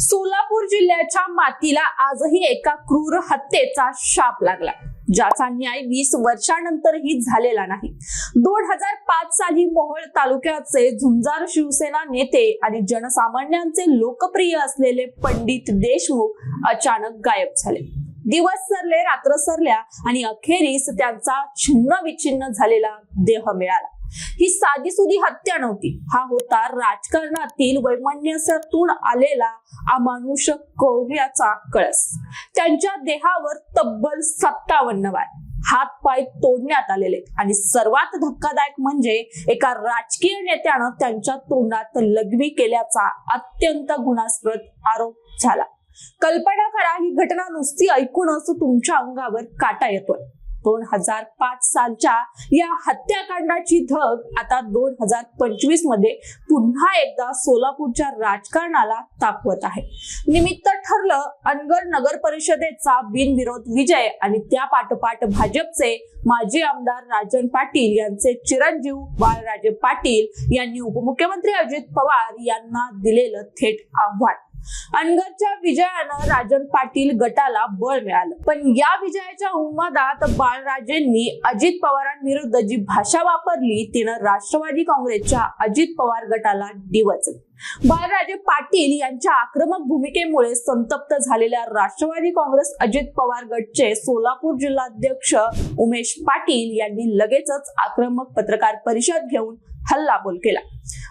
सोलापूर जिल्ह्याच्या मातीला आजही एका क्रूर हत्येचा शाप लागला. ज्याचा न्याय वीस वर्षानंतरही झालेला नाही. दोन हजार पाच साली मोहोळ तालुक्याचे झुंजार शिवसेना नेते आणि जनसामान्यांचे लोकप्रिय असलेले पंडित देशमुख अचानक गायब झाले. दिवस सरले रात्र सरल्या आणि अखेरीस त्यांचा छिन्न विच्छिन्न झालेला देह मिळाला. ही साधी सुधी हत्या नव्हती. हा होता राजकारणातील वैमान्यसातून आलेला अमानुष कौर्याचा कळस. त्यांच्या देहावर तब्बल सत्तावन्न वार हात पाय तोडण्यात आलेले. आणि सर्वात धक्कादायक म्हणजे एका राजकीय नेत्यानं त्यांच्या तोंडात लघवी केल्याचा अत्यंत गुणास्पद आरोप झाला. कल्पना करा ही घटना नुसती ऐकूनच तुमच्या अंगावर काटा येतोय. दोन हजार पाच सालच्या या हत्याकांडाची धग आता दोन हजार पंचवीसमध्ये पुन्हा एकदा सोलापूरच्या राजकारणाला तापवत आहे. निमित्त ठरलं अनगर नगर परिषदेचा बिनविरोध विजय आणि त्या पाठोपाठ भाजपचे माजी आमदार राजन पाटील यांचे चिरंजीव बाळराजे पाटील यांनी उपमुख्यमंत्री अजित पवार यांना दिलेलं थेट आव्हान. अनगरच्या विजयानं राजन पाटील गटाला बळ मिळालं. पण या विजयाच्या उन्मादात बाळराजेंनी अजित पवारांविरुद्ध जी भाषा वापरली तिनं राष्ट्रवादी काँग्रेसच्या अजित पवार गटाला डिवचलं बाळराजे पाटील यांच्या आक्रमक भूमिकेमुळे संतप्त झालेल्या राष्ट्रवादी काँग्रेस अजित पवार गटचे सोलापूर जिल्हाध्यक्ष उमेश पाटील यांनी लगेचच आक्रमक पत्रकार परिषद घेऊन हल्लाबोल केला.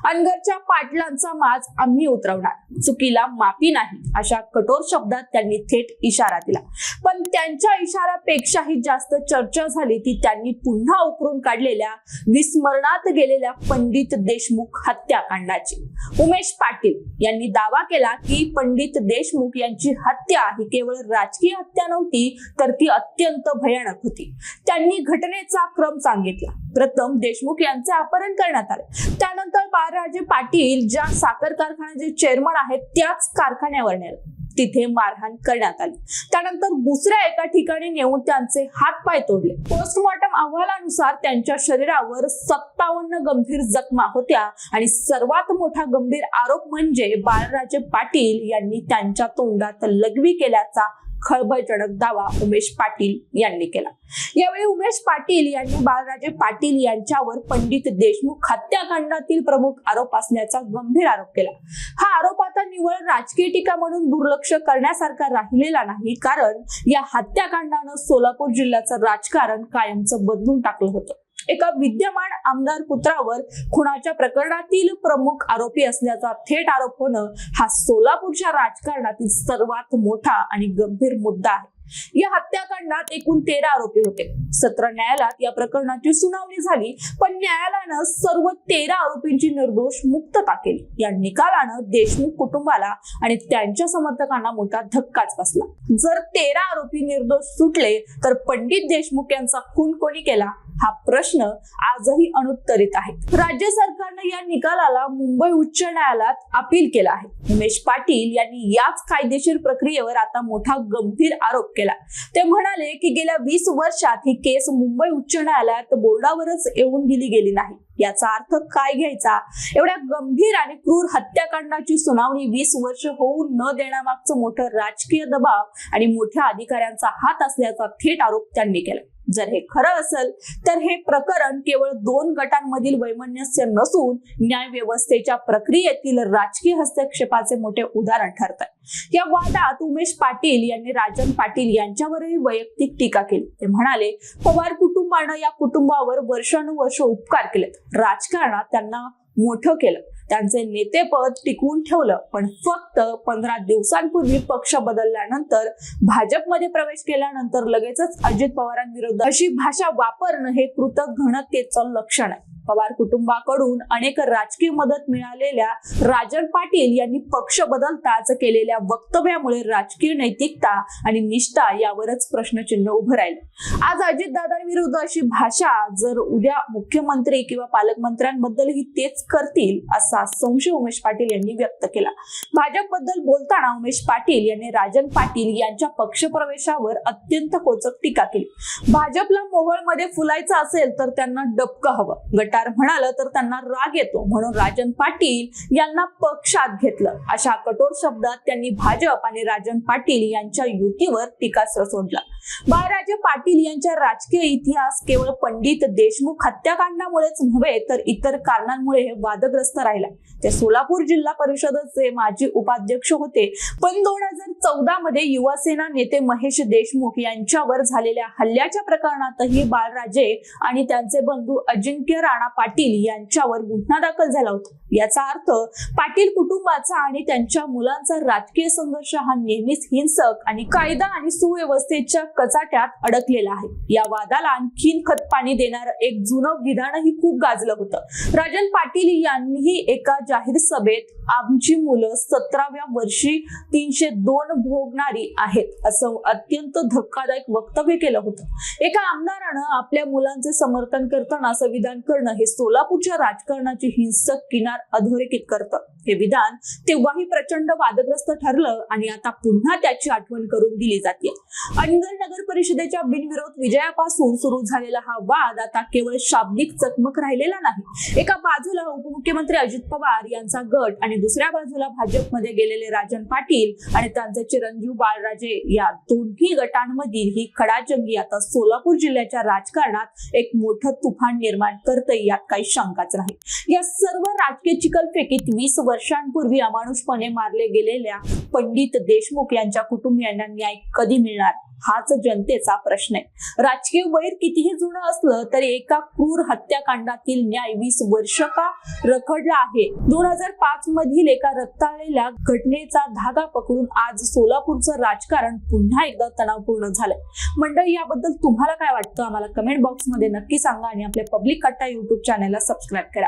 अनगरच्या पाटलांचा माज आम्ही उतरवणार. चुकीला माफी नाही अशा कठोर शब्दात त्यांनी थेट इशारा दिला. पण त्यांच्या इशाऱ्यापेक्षाही जास्त चर्चा झाली ती त्यांनी पुन्हा उकरून काढलेल्या विस्मरणात गेलेल्या पंडित देशमुख हत्याकांडाची. उमेश पाटील यांनी दावा केला की पंडित देशमुख यांची हत्या ही केवळ राजकीय हत्या नव्हती तर ती अत्यंत भयानक होती. त्यांनी घटनेचा क्रम सांगितला. प्रथम देशमुख यांचे अपहरण करण्यात आले. त्यानंतर बाळराजे पाटील ज्या साखर कारखान्याचे चेअरमन आहेत त्याच कारखान्यावर नेलं. तिथे मारहाण करण्यात आली. त्यानंतर दुसऱ्या एका ठिकाणी नेऊन त्यांचे हात पाय तोडले. पोस्टमॉर्टम अहवालानुसार त्यांच्या शरीरावर सत्तावन्न गंभीर जखमा होत्या आणि सर्वात मोठा गंभीर आरोप म्हणजे बाळराजे पाटील यांनी त्यांच्या तोंडात लघवी केल्याचा खळबळजनक दावा उमेश पाटील यांनी केला. यावेळी उमेश पाटील यांनी बाळराजे पाटील यांच्यावर पंडित देशमुख हत्याकांडातील प्रमुख आरोप असल्याचा गंभीर आरोप केला. हा आरोप आता निवळ राजकीय टीका म्हणून दुर्लक्ष करण्यासारखा राहिलेला नाही कारण या हत्याकांडानं सोलापूर जिल्ह्याचं राजकारण कायमचं बदलून टाकलं होतं. एका विद्यमान आमदार पुत्रावर खुनाच्या प्रकरणातील प्रमुख आरोपी असल्याचा थेट आरोप होणं हा सोलापूरच्या राजकारणातील सर्वात मोठा आणि गंभीर मुद्दा आहे. या हत्याकांडात एकूण तेरा आरोपी होते. सत्र न्यायालयात या प्रकरणाची सुनावणी झाली पण न्यायालयानं सर्व तेरा आरोपींची निर्दोष मुक्तता केली. या निकालानं देशमुख कुटुंबाला आणि त्यांच्या समर्थकांना मोठा धक्काच बसला. जर तेरा आरोपी निर्दोष सुटले तर पंडित देशमुख यांचा खून कोणी केला? हा प्रश्न आजही अनुत्तरित आहे. राज्य सरकारनं या निकालाला मुंबई उच्च न्यायालयात अपील केला आहे. उमेश पाटील यांनी याच कायदेशीर प्रक्रियेवर आता मोठा गंभीर आरोप केला. ते म्हणाले की गेल्या वीस वर्षात ही केस मुंबई उच्च न्यायालयात बोर्डावरच येऊन दिली गेली नाही. याचा अर्थ काय घ्यायचा? एवढ्या गंभीर आणि क्रूर हत्याकांडाची सुनावणी वीस वर्ष होऊ न देण्यामागचं मोठं राजकीय दबाव आणि मोठ्या अधिकाऱ्यांचा हात असल्याचा थेट आरोप त्यांनी केला. जर हे खरं असेल तर हे प्रकरण केवळ दोन गटांमधील वैमनस्य नसून न्याय व्यवस्थेच्या प्रक्रियेतील राजकीय हस्तक्षेपाचे मोठे उदाहरण ठरत आहे या वादात उमेश पाटील यांनी राजन पाटील यांच्यावरही वैयक्तिक टीका केली. ते म्हणाले पवार कुटुंबानं या कुटुंबावर वर्षानुवर्ष उपकार केलेत. राजकारणात त्यांना मोठं केलं. त्यांचे नेतेपद टिकवून ठेवलं. पण फक्त पंधरा दिवसांपूर्वी पक्ष बदलल्यानंतर भाजपमध्ये प्रवेश केल्यानंतर लगेचच अजित पवारांविरुद्ध अशी भाषा वापरणं हे कृतघ्नतेचं लक्षण आहे. पवार कुटुंबाकडून अनेक राजकीय मदत मिळालेल्या राजन पाटील यांनी पक्ष बदलताच केलेल्या वक्तव्यामुळे राजकीय नैतिकता आणि निष्ठा यावरच प्रश्नचिन्ह उभं राहिलं. आज अजितदादांविरुद्ध अशी भाषा जर उद्या मुख्यमंत्री किंवा पालकमंत्र्यांबद्दलही तेच करतील असा संशय उमेश पाटील यांनी व्यक्त केला. भाजपबद्दल बोलताना उमेश पाटील यांनी राजन पाटील यांच्या पक्षप्रवेशावर अत्यंत कोचक टीका केली. भाजपला मोहोळमध्ये फुलायचं असेल तर त्यांना डबकं हवं. गटा गटार म्हणालं तर त्यांना राग येतो. म्हणून राजन पाटील यांना पक्षात घेतलं. अशा कठोर शब्दात त्यांनी भाजप आणि राजन पाटील यांच्या युतीवर टीकास्त्र सोडलं बाळराजे पाटील यांच्या राजकीय इतिहास केवळ पंडित देशमुख हत्याकांडामुळेच नव्हे तर इतर कारणांमुळे वादग्रस्त राहिला. ते सोलापूर जिल्हा परिषदेचे माजी उपाध्यक्ष होते. पण दोन हजार चौदा मध्ये युवासेना नेते महेश देशमुख यांच्यावर झालेल्या हल्ल्याच्या प्रकरणातही बाळराजे आणि त्यांचे बंधू अजिंक्य राणा पाटील यांच्यावर गुन्हा दाखल झाला होता. याचा अर्थ पाटील कुटुंबाचा आणि त्यांच्या मुलांचा राजकीय संघर्ष हा नेहमीच हिंसक आणि कायदा आणि सुव्यवस्थेच्या कचाट्यात अडकलेला आहे. या वादाला आणखीन खतपाणी देणार एक जुनं विधानही खूप गाजलं होतं. राजन पाटील यांनीही एका जाहीर सभेत आमची मुलं सतराव्या वर्षी तीनशे दोन भोगणारी आहेत असं अत्यंत धक्कादायक वक्तव्य केलं होतं. एका आमदारानं आपल्या मुलांचे समर्थन करताना असं विधान करणं हे सोलापूरच्या राजकारणाची हिंसक किनार अधोरेखित करतं. हे विधान तेव्हाही प्रचंड वादग्रस्त ठरलं आणि आता पुन्हा त्याची आठवण करून दिली जाते. अनगर नगर परिषदेच्या बिनविरोध विजयापासून सुरू झालेला हा वाद आता केवळ शाब्दिक चकमक राहिलेला नाही. एका बाजूला उपमुख्यमंत्री अजित पवार यांचा गट आणि आणि दुसऱ्या बाजूला भाजपमध्ये गेलेले राजन पाटील आणि त्यांचे चिरंजीव बाळराजे या दोन्ही गटांमधील ही खडाजंगी आता सोलापूर जिल्ह्याच्या राजकारणात एक मोठं तुफान निर्माण करते यात काही शंकाच नाही. या सर्व राजकीय चिकलफेकीत वीस वर्षांपूर्वी अमानुषपणे मारले गेलेल्या पंडित देशमुख यांच्या कुटुंबियांना न्याय कधी मिळणार? हाच जनतेचा प्रश्न आहे. राजकीय वैर कितीही जुनं असलं तरी एका क्रूर हत्याकांडातील न्याय वीस वर्ष का रखडला आहे? दोन हजार पाच मधील एका रक्ताळलेल्या घटनेचा धागा पकडून आज सोलापूरचं राजकारण पुन्हा एकदा तणावपूर्ण झालंय. मंडळी याबद्दल तुम्हाला काय वाटतं? आम्हाला कमेंट बॉक्समध्ये नक्की सांगा आणि आपल्या पब्लिक कट्टा युट्यूब चॅनलला सबस्क्राईब करा.